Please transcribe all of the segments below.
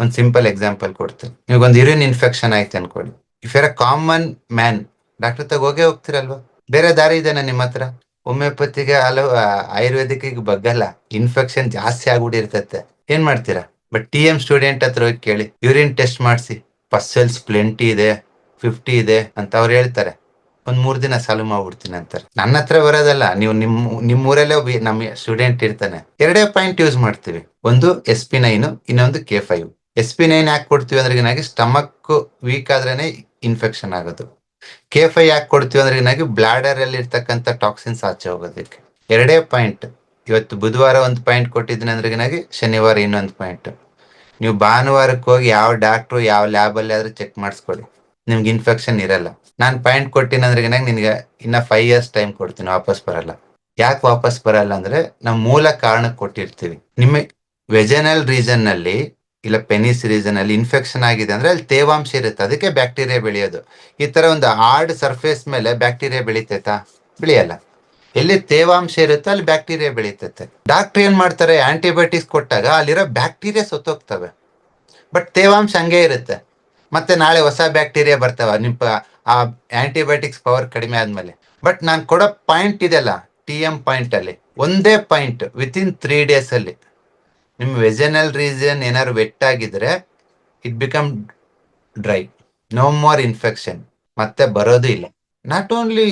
ಒಂದ್ simple example ಕೊಡ್ತೀನಿ. ಒಂದು ಯೂರಿನ್ ಇನ್ಫೆಕ್ಷನ್ ಆಯ್ತು ಅನ್ಕೊಳ್ಳಿ. If you're a common man doctor ತಗ ಹೋಗೇ ಹೋಗ್ತಿರಲ್ವಾ? ಬೇರೆ ದಾರಿ ಇದೆನಾ ನಿಮ್ಮ ಹತ್ರ? ಹೋಮಿಯೋಪತಿಗೆ ಹಲವು ಆಯುರ್ವೇದಿಕ್ ಬಗ್ಗಲ್ಲ ಇನ್ಫೆಕ್ಷನ್ ಜಾಸ್ತಿ ಆಗ್ಬಿಟ್ಟಿರ್ತತೆ. ಏನ್ ಮಾಡ್ತೀರಾ? ಬಟ್ ಟಿ ಎಂ ಸ್ಟೂಡೆಂಟ್ ಹತ್ರ ಹೋಗಿ ಕೇಳಿ ಯೂರಿನ್ ಟೆಸ್ಟ್ ಮಾಡಿಸಿ. ಪಸ್ಸೆಲ್ಸ್ ಪ್ಲೆಂಟಿ ಇದೆ ಫಿಫ್ಟಿ ಇದೆ ಅಂತ ಅವ್ರು ಹೇಳ್ತಾರೆ. ಒಂದ್ ಮೂರ್ ದಿನ ಸಾಲು ಮಾಡ್ಬಿಡ್ತೀನಿ ಅಂತಾರೆ. ನನ್ನ ಹತ್ರ ಬರೋದಲ್ಲ, ನೀವು ನಿಮ್ ನಿಮ್ ಊರಲ್ಲೇ ನಮ್ಮ ಸ್ಟೂಡೆಂಟ್ ಇರ್ತಾನೆ. ಎರಡೇ ಪಾಯಿಂಟ್ ಯೂಸ್ ಮಾಡ್ತೀವಿ. ಒಂದು ಎಸ್ ಪಿ ನೈನ್ ಇನ್ನೊಂದು K five S P nine ಯಾಕೆ ಕೊಡ್ತೀವಿ ಅಂದ್ರೆ ಏನಾಗಿ ಸ್ಟಮಕ್ ವೀಕ್ ಆದ್ರೇನೆ ಇನ್ಫೆಕ್ಷನ್ ಆಗೋದು. ಕೆ ಫೈ ಯಾಕೆ ಕೊಡ್ತೀವಿ ಅಂದ್ರೆ ಏನಾಗಿ ಬ್ಲಾಡರ್ ಅಲ್ಲಿ ಇರ್ತಕ್ಕಂಥ ಟಾಕ್ಸಿನ್ಸ್ ಆಚೆ ಹೋಗೋದಕ್ಕೆ. ಎರಡೇ ಪಾಯಿಂಟ್ ಇವತ್ತು ಬುಧವಾರ ಒಂದು ಪಾಯಿಂಟ್ ಕೊಟ್ಟಿದ್ದೀನಿ ಅಂದ್ರೆ ಏನಾಗಿ ಶನಿವಾರ ಇನ್ನೊಂದು ಪಾಯಿಂಟ್ ನೀವು ಭಾನುವಾರಕ್ಕೆ ಹೋಗಿ ಯಾವ ಡಾಕ್ಟ್ರು ಯಾವ ಲ್ಯಾಬ್ ಅಲ್ಲಿ ಆದ್ರೂ ಚೆಕ್ ಮಾಡಿಸ್ಕೊಳ್ಳಿ. ನಿಮ್ಗೆ ಇನ್ಫೆಕ್ಷನ್ ಇರಲ್ಲ. ನಾನು ಪಾಯಿಂಟ್ ಕೊಟ್ಟಿನ ಅಂದ್ರೆ ನಿನ್ಗೆ ಇನ್ನ ಫೈವ್ ಇಯರ್ಸ್ ಟೈಮ್ ಕೊಡ್ತೀನಿ, ವಾಪಸ್ ಬರಲ್ಲ. ಯಾಕೆ ವಾಪಸ್ ಬರಲ್ಲ ಅಂದ್ರೆ ನಾವು ಮೂಲ ಕಾರಣಕ್ಕೆ ಕೊಟ್ಟಿರ್ತೀವಿ. ನಿಮ್ಮ ವೆಜನಲ್ ರೀಸನ್ನಲ್ಲಿ ಇಲ್ಲ ಪೆನಿಸ್ ರೀಸನ್ ಅಲ್ಲಿ ಇನ್ಫೆಕ್ಷನ್ ಆಗಿದೆ ಅಂದ್ರೆ ಅಲ್ಲಿ ತೇವಾಂಶ ಇರುತ್ತೆ. ಅದಕ್ಕೆ ಬ್ಯಾಕ್ಟೀರಿಯಾ ಬೆಳೆಯೋದು. ಈ ತರ ಒಂದು ಹಾರ್ಡ್ ಸರ್ಫೇಸ್ ಮೇಲೆ ಬ್ಯಾಕ್ಟೀರಿಯಾ ಬೆಳಿತೈತಾ? ಬೆಳೆಯಲ್ಲ. ಎಲ್ಲಿ ತೇವಾಂಶ ಇರುತ್ತೆ ಅಲ್ಲಿ ಬ್ಯಾಕ್ಟೀರಿಯಾ ಬೆಳೀತೈತೆ. ಡಾಕ್ಟರ್ ಏನ್ ಮಾಡ್ತಾರೆ? ಆಂಟಿಬಯೋಟಿಕ್ಸ್ ಕೊಟ್ಟಾಗ ಅಲ್ಲಿರೋ ಬ್ಯಾಕ್ಟೀರಿಯಾ ಸತ್ತೋಗ್ತವೆ. ಬಟ್ ತೇವಾಂಶ ಹಂಗೆ ಇರುತ್ತೆ. ಮತ್ತೆ ನಾಳೆ ಹೊಸ ಬ್ಯಾಕ್ಟೀರಿಯಾ ಬರ್ತವೆ. ನಿಮ್ಮ ಆ ಆಂಟಿಬಯೋಟಿಕ್ಸ್ ಪವರ್ ಕಡಿಮೆ ಆದ್ಮೇಲೆ. ಬಟ್ ನಾನು ಕೊಡೋ ಪಾಯಿಂಟ್ ಇದೆಲ್ಲ ಟಿ ಎಂ ಪಾಯಿಂಟ್ ಅಲ್ಲಿ. ಒಂದೇ point within three days ಅಲ್ಲಿ. ನಿಮ್ ವೆಜನಲ್ ರೀಸನ್ ಏನಾದ್ರು ವೆಟ್ ಆಗಿದ್ರೆ it become dry no more infection ಮತ್ತೆ ಬರೋದು ಇಲ್ಲ. ನಾಟ್ ಓನ್ಲಿ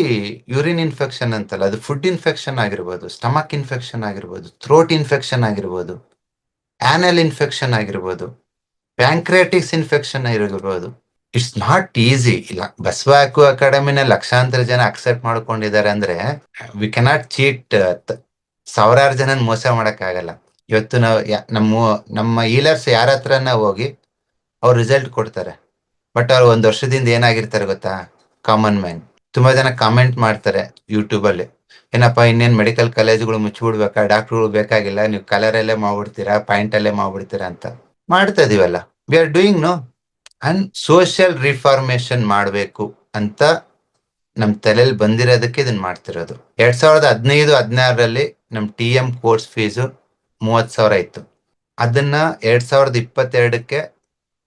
ಯೂರಿನ್ ಇನ್ಫೆಕ್ಷನ್ ಅಂತಲ್ಲ, ಅದು ಫುಡ್ ಇನ್ಫೆಕ್ಷನ್ ಆಗಿರ್ಬೋದು ಸ್ಟಮಕ್ ಇನ್ಫೆಕ್ಷನ್ ಆಗಿರ್ಬೋದು ಥ್ರೋಟ್ ಇನ್ಫೆಕ್ಷನ್ ಆಗಿರ್ಬೋದು ಆನಲ್ ಇನ್ಫೆಕ್ಷನ್ ಆಗಿರ್ಬೋದು ಪ್ಯಾಂಕ್ರಿಯಾಟಿಕ್ಸ್ ಇನ್ಫೆಕ್ಷನ್ ಆಗಿರ್ಬೋದು. ಇಟ್ಸ್ ನಾಟ್ ಈಸಿ ಇಲ್ಲ, ಬಸವಾಕು ಅಕಾಡೆಮಿನ ಲಕ್ಷಾಂತರ ಜನ ಅಕ್ಸೆಪ್ಟ್ ಮಾಡ್ಕೊಂಡಿದ್ದಾರೆ ಅಂದ್ರೆ ವಿ ಕೆನಾಟ್ ಚೀಟ್ ಸಾವಿರಾರು ಜನ ಮೋಸ ಮಾಡಕ್ ಆಗಲ್ಲ ಇವತ್ತು ನಾವು ನಮ್ಮ ನಮ್ಮ ಈಲರ್ಸ್ ಯಾರ ಹತ್ರನ ಹೋಗಿ ಅವ್ರು ರಿಸಲ್ಟ್ ಕೊಡ್ತಾರೆ. ಬಟ್ ಅವ್ರು ಒಂದು ವರ್ಷದಿಂದ ಏನಾಗಿರ್ತಾರೆ ಗೊತ್ತಾ? ಕಾಮನ್ ಮ್ಯಾನ್ ತುಂಬಾ ಜನ ಕಾಮೆಂಟ್ ಮಾಡ್ತಾರೆ ಯೂಟ್ಯೂಬ್ ಅಲ್ಲಿ. ಏನಪ್ಪಾ, ಇನ್ನೇನ್ ಮೆಡಿಕಲ್ ಕಾಲೇಜ್ಗಳು ಮುಚ್ಚಿಬಿಡ್ಬೇಕಾ ಡಾಕ್ಟರ್ಗಳು ಬೇಕಾಗಿಲ್ಲ? ನೀವು ಕಲರ್ ಅಲ್ಲೇ ಮಾಡ್ಬಿಡ್ತೀರಾ? ಪಾಯಿಂಟ್ ಅಲ್ಲೇ ಮಾಡ್ಬಿಡ್ತೀರಾ ಅಂತ. ಮಾಡ್ತಾ ಇದೀವಲ್ಲ. We are doing no and social reformation ಮಾಡಬೇಕು ಅಂತ ನಮ್ಮ ತಲೆಯಲ್ಲಿ ಬಂದಿರೋದಕ್ಕೆ ಇದನ್ನ ಮಾಡ್ತಿರೋದು. ಎರಡ್ ಸಾವಿರದ ಹದಿನೈದು, ಹದಿನಾರರಲ್ಲಿ ನಮ್ಮ ಟಿ ಎಂ ಕೋರ್ಸ್ ಫೀಸು ಮೂವತ್ ಸಾವಿರ ಇತ್ತು. ಅದನ್ನ ಎರಡ್ ಸಾವಿರದ ಇಪ್ಪತ್ತೆರಡಕ್ಕೆ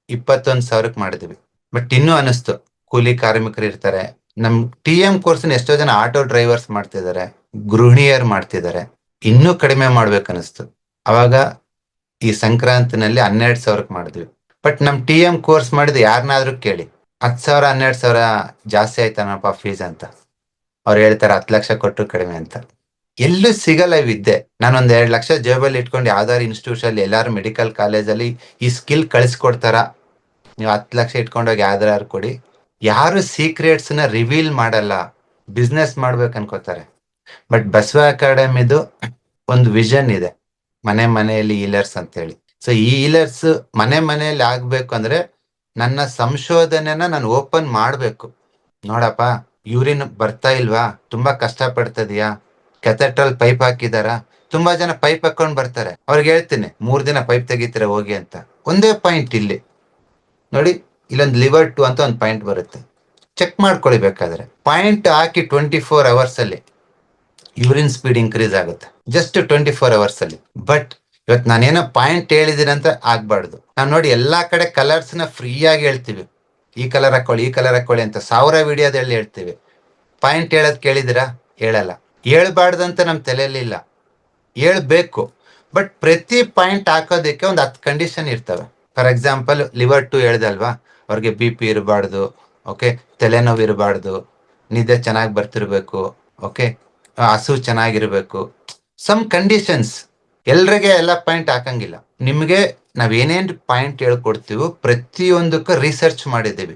ಇಪ್ಪತ್ತೊಂದ್ ಸಾವಿರಕ್ಕೆ ಮಾಡಿದ್ವಿ. ಬಟ್ ಇನ್ನೂ ಅನಿಸ್ತು. ಕೂಲಿ ಕಾರ್ಮಿಕರು ಇರ್ತಾರೆ. ನಮ್ ಟಿ ಎಂ ಕೋರ್ಸ್ ಎಷ್ಟೋ ಜನ ಆಟೋ ಡ್ರೈವರ್ಸ್ ಮಾಡ್ತಿದ್ದಾರೆ. ಗೃಹಿಣಿಯರು ಮಾಡ್ತಿದ್ದಾರೆ. ಇನ್ನೂ ಕಡಿಮೆ ಮಾಡ್ಬೇಕು ಅನಿಸ್ತು. ಅವಾಗ ಈ ಸಂಕ್ರಾಂತಿನಲ್ಲಿ ಹನ್ನೆರಡು ಸಾವಿರಕ್ಕೆ ಮಾಡಿದ್ವಿ. ಬಟ್ ನಮ್ ಟಿ ಎಂ ಕೋರ್ಸ್ ಮಾಡಿದ ಯಾರನ್ನಾದ್ರೂ ಕೇಳಿ. ಹತ್ತು ಸಾವಿರ, ಹನ್ನೆರಡು ಸಾವಿರ ಜಾಸ್ತಿ ಆಯ್ತಾನಪ್ಪ ಫೀಸ್ ಅಂತ. ಅವ್ರು ಹೇಳ್ತಾರೆ ಹತ್ತು ಲಕ್ಷ ಕೊಟ್ಟರು ಕಡಿಮೆ ಅಂತ. ಎಲ್ಲೂ ಸಿಗಲ್ಲ ವಿದ್ಯೆ. ನಾನು ಒಂದ್ ಎರಡ್ ಲಕ್ಷ ಜೇಬಲ್ಲಿ ಇಟ್ಕೊಂಡು ಯಾವ್ದಾರು ಇನ್ಸ್ಟಿಟ್ಯೂಷನ್ ಅಲ್ಲಿ ಎಲ್ಲಾರು ಮೆಡಿಕಲ್ ಕಾಲೇಜಲ್ಲಿ ಈ ಸ್ಕಿಲ್ ಕಳಿಸ್ಕೊಡ್ತಾರ? ನೀವು ಹತ್ತು ಲಕ್ಷ ಇಟ್ಕೊಂಡೋಗಿ ಯಾವ್ದಾರು ಕೊಡಿ. ಯಾರು ಸೀಕ್ರೆಟ್ಸ್ನ ರಿವೀಲ್ ಮಾಡಲ್ಲ. ಬಿಸ್ನೆಸ್ ಮಾಡ್ಬೇಕು ಅನ್ಕೋತಾರೆ. ಬಟ್ ಬಸವ ಅಕಾಡೆಮಿದು ಒಂದು ವಿಷನ್ ಇದೆ. ಮನೆ ಮನೆಯಲ್ಲಿ ಈಲರ್ಸ್ ಅಂತ ಹೇಳಿ ಸೊ ಈ ಈಲರ್ಸ್ ಮನೆ ಮನೆಯಲ್ಲಿ ಆಗ್ಬೇಕು ಅಂದ್ರೆ ನನ್ನ ಸಂಶೋಧನೆನ ನಾನು ಓಪನ್ ಮಾಡ್ಬೇಕು. ನೋಡಪ್ಪ ಯೂರಿನ್ ಬರ್ತಾ ಇಲ್ವಾ? ತುಂಬಾ ಕಷ್ಟ ಪಡ್ತದ್ಯಾ ಕೆಥೆಟ್ರಲ್ ಪೈಪ್ ಹಾಕಿದಾರ? ತುಂಬಾ ಜನ ಪೈಪ್ ಹಾಕೊಂಡ್ ಬರ್ತಾರೆ. ಅವ್ರಿಗೆ ಹೇಳ್ತೀನಿ, ಮೂರ್ ದಿನ ಪೈಪ್ ತೆಗಿತೀರ ಹೋಗಿ ಅಂತ. ಒಂದೇ ಪಾಯಿಂಟ್ ಇಲ್ಲಿ. ನೋಡಿ, ಇಲ್ಲೊಂದು ಲಿವರ್ ಟು ಅಂತ ಒಂದು ಪಾಯಿಂಟ್ ಬರುತ್ತೆ. ಚೆಕ್ ಮಾಡ್ಕೊಳ್ಳಿ ಬೇಕಾದ್ರೆ. ಪಾಯಿಂಟ್ ಹಾಕಿ ಟ್ವೆಂಟಿ ಫೋರ್ ಅವರ್ಸ್ ಅಲ್ಲಿ ಯೂರಿನ್ ಸ್ಪೀಡ್ ಇನ್ಕ್ರೀಸ್ ಆಗುತ್ತೆ. ಜಸ್ಟ್ ಟ್ವೆಂಟಿ ಫೋರ್ ಅವರ್ಸ್ ಅಲ್ಲಿ. ಬಟ್ ಇವತ್ತು ನಾನೇನೋ ಪಾಯಿಂಟ್ ಹೇಳಿದೀನಿ ಅಂತ ಆಗ್ಬಾರ್ದು. ನಾವ್ ನೋಡಿ ಎಲ್ಲಾ ಕಡೆ ಕಲರ್ಸ್ನ ಫ್ರೀ ಹೇಳ್ತೀವಿ. ಈ ಕಲರ್ ಹಾಕೊಳ್ಳಿ, ಈ ಕಲರ್ ಹಾಕೊಳ್ಳಿ ಅಂತ ಸಾವಿರ ವಿಡಿಯೋದಲ್ಲಿ ಹೇಳ್ತೀವಿ. ಪಾಯಿಂಟ್ ಹೇಳೋದ್ ಕೇಳಿದಿರಾ ಹೇಳಲ್ಲ. ಹೇಳ್ಬಾರ್ದಂತ ನಮ್ಮ ತಲೆಯಲ್ಲಿಲ್ಲ ಹೇಳ್ಬೇಕು. ಬಟ್ ಪ್ರತಿ ಪಾಯಿಂಟ್ ಹಾಕೋದಕ್ಕೆ ಒಂದು ಹತ್ತು ಕಂಡೀಷನ್ ಇರ್ತವೆ. ಫಾರ್ ಎಕ್ಸಾಂಪಲ್, ಲಿವರ್ ಟು ಹೇಳ್ದಲ್ವಾ? ಅವ್ರಿಗೆ ಬಿ ಪಿ ಇರಬಾರ್ದು, ಓಕೆ? ತಲೆನೋವು ಇರಬಾರ್ದು, ನಿದ್ದೆ ಚೆನ್ನಾಗಿ ಬರ್ತಿರ್ಬೇಕು, ಓಕೆ? ಹಸು ಚೆನ್ನಾಗಿರ್ಬೇಕು. Some conditions. ಎಲ್ರಿಗೆ ಎಲ್ಲ ಪಾಯಿಂಟ್ ಹಾಕಂಗಿಲ್ಲ. ನಿಮಗೆ ನಾವ್ ಏನೇನ್ ಪಾಯಿಂಟ್ ಹೇಳ್ಕೊಡ್ತೀವೋ ಪ್ರತಿಯೊಂದಕ್ಕೂ ರಿಸರ್ಚ್ ಮಾಡಿದ್ದೀವಿ.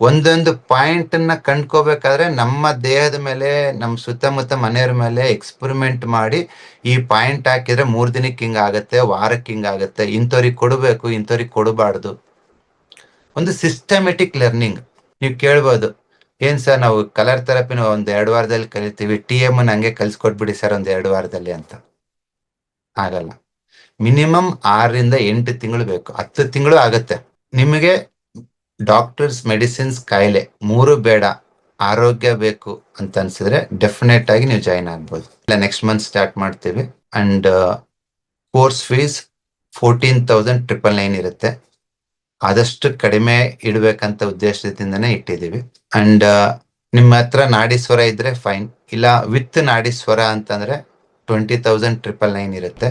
ಒಂದೊಂದು ಪಾಯಿಂಟ್ ಅನ್ನ ಕಂಡ್ಕೋಬೇಕಾದ್ರೆ ನಮ್ಮ ದೇಹದ ಮೇಲೆ, ನಮ್ಮ ಸುತ್ತಮುತ್ತ ಮನೆಯವ್ರ ಮೇಲೆ ಎಕ್ಸ್ಪರಿಮೆಂಟ್ ಮಾಡಿ ಈ ಪಾಯಿಂಟ್ ಹಾಕಿದ್ರೆ ಮೂರ್ ದಿನಕ್ಕೆ ಹಿಂಗ ಆಗತ್ತೆ, ವಾರಕ್ಕೆ ಹಿಂಗ ಆಗತ್ತೆ, ಇಂಥವ್ರಿಗೆ ಕೊಡಬೇಕು, ಇಂಥವ್ರಿಗೆ ಕೊಡಬಾರ್ದು. ಒಂದು ಸಿಸ್ಟಮೆಟಿಕ್ ಲರ್ನಿಂಗ್ ನೀವು ಕೇಳ್ಬೋದು. ಏನ್ ಸರ್ ನಾವು ಕಲರ್ ಥೆರಪಿನ ಒಂದ್ ಎರಡು ವಾರದಲ್ಲಿ ಕಲಿತೀವಿ ಟಿ ಎಂ ಹಂಗೆ ಕಲ್ಸ್ಕೊಟ್ಬಿಡಿ ಸರ್ ಒಂದ್ ಎರಡು ವಾರದಲ್ಲಿ ಅಂತ. ಆಗಲ್ಲ. ಮಿನಿಮಮ್ ಆರರಿಂದ ಎಂಟು ತಿಂಗಳು ಬೇಕು. ಹತ್ತು ತಿಂಗಳು ಆಗುತ್ತೆ. ನಿಮಗೆ ಡಾಕ್ಟರ್ಸ್ ಮೆಡಿಸಿನ್ಸ್ ಕಾಯಿಲೆ ಮೂರು ಬೇಡ, ಆರೋಗ್ಯ ಬೇಕು ಅಂತ ಅನ್ಸಿದ್ರೆ ಡೆಫಿನೆಟ್ ಆಗಿ ನೀವು ಜಾಯಿನ್ ಆಗ್ಬೋದು. ಇಲ್ಲ ನೆಕ್ಸ್ಟ್ ಮಂತ್ ಸ್ಟಾರ್ಟ್ ಮಾಡ್ತೀವಿ. And course fees fourteen thousand triple nine ಇರುತ್ತೆ. ಆದಷ್ಟು ಕಡಿಮೆ ಇಡಬೇಕಂತ ಉದ್ದೇಶದಿಂದನೇ ಇಟ್ಟಿದೀವಿ ಅಂಡ್ ನಿಮ್ಮ ಹತ್ರ ನಾಡಿ ಸ್ವರ ಇದ್ರೆ ಫೈನ್ ಇಲ್ಲ ವಿತ್ ನಾಡಿ ಸ್ವರ ಅಂತಂದ್ರೆ ಟ್ವೆಂಟಿ ತೌಸಂಡ್ ಟ್ರಿಪಲ್ ನೈನ್ ಇರುತ್ತೆ.